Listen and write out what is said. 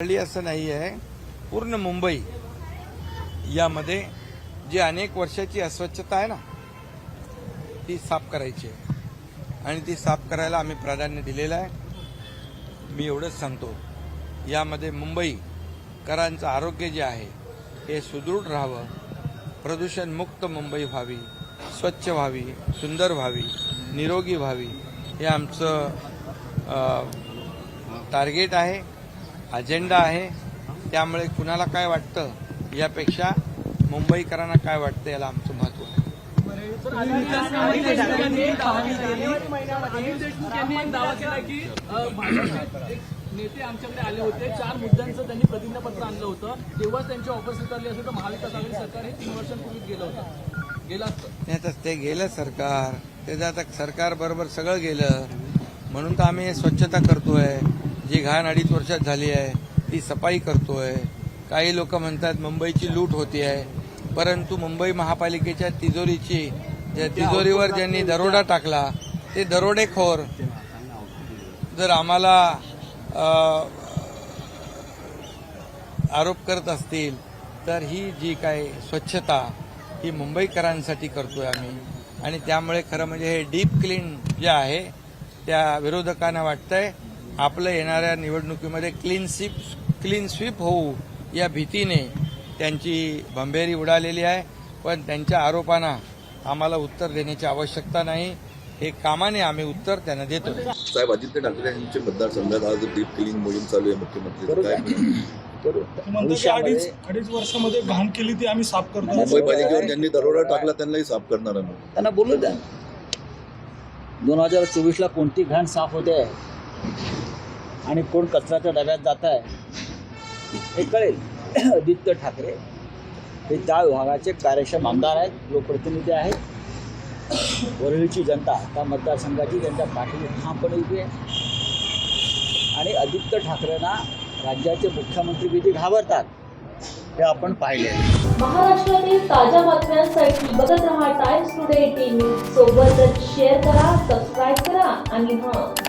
हल्ली असं नाही आहे पूर्ण मुंबई यामध्ये जी अनेक वर्षाची अस्वच्छता आहे ना ती साफ करायची आहे. आणि ती साफ करायला आम्ही प्राधान्य दिलेलं आहे. मी एवढंच सांगतो यामध्ये मुंबईकरांचं आरोग्य जे आहे हे सुदृढ राहावं. प्रदूषणमुक्त मुंबई व्हावी स्वच्छ व्हावी सुंदर व्हावी निरोगी व्हावी हे आमचं टार्गेट आहे. अजेंडा आहे. त्यामुळे कुणाला काय वाटतं? यापेक्षा मुंबईकरांना काय वाटतं याला आमचं महत्त्व आहे. नेते आमच्याकडे आले होते चार मुद्द्यांचं त्यांनी प्रतिज्ञापत्र आणलं होतं तेव्हाच त्यांची ऑफर स्वीकारली असेल तर महाविकास आघाडी सरकार हे तीन वर्षांपूर्वीच गेलं होतं गेलं असतं ते गेलं सरकार. त्याचं आता सरकार बरोबर सगळं गेलं. म्हणून तर आम्ही स्वच्छता करतोय. जी घाण अडीच वर्षात झाली आहे ती सफाई करतोय. काही लोक म्हणतात मुंबईची लूट होती आहे. परंतु मुंबई महापालिकेच्या तिजोरीची ज्या तिजोरीवर ज्यांनी दरोडा टाकला ते दरोडेखोर जर आम्हाला आरोप करत असतील तर ही जी काय स्वच्छता ही मुंबईकरांसाठी करतोय आम्ही. आणि त्यामुळे खरं म्हणजे हे डीप क्लीन जे आहे त्या विरोधकांना वाटतंय. आपलं येणाऱ्या निवडणुकीमध्ये क्लीन स्वीप क्लीन स्वीप होऊ या भीतीने त्यांची भंभेरी उडालेली आहे. पण त्यांच्या आरोपांना आम्हाला उत्तर देण्याची आवश्यकता नाही. हे कामाने आम्ही उत्तर त्यांना देतो साहेब आदित्य ठाकरे यांच्या मतदारसंघात आज डीप क्लीन मोहीम चालू आहे मुख्यमंत्री अडीच अडीच वर्षामध्ये घाण केली ती आम्ही साफ करतो. मुंबई पालिकेवर ज्यांनी दरोडा टाकला त्यांनाही साफ करणार आम्ही. त्यांना बोलू द्या. दोन हजार चोवीसला कोणती घाण साफ होते? आणि कोण कचऱ्याच्या डब्यात जात आहे हे कळेल. आदित्य ठाकरे हे त्या विभागाचे कार्यक्षम आमदार आहेत लोकप्रतिनिधी आहेत. वरळीची जनता त्या मतदारसंघाची त्यांच्या पाठीने ठामपणे उभी आहे. आणि आदित्य ठाकरेंना राज्याचे मुख्यमंत्री किती घाबरतात हे आपण पाहिले. महाराष्ट्रातील ताज्या बातम्यांसाठी बघत रहा टाइम्स टुडे टीव्ही सोबतच शेअर करा सबस्क्राईब करा आणि हां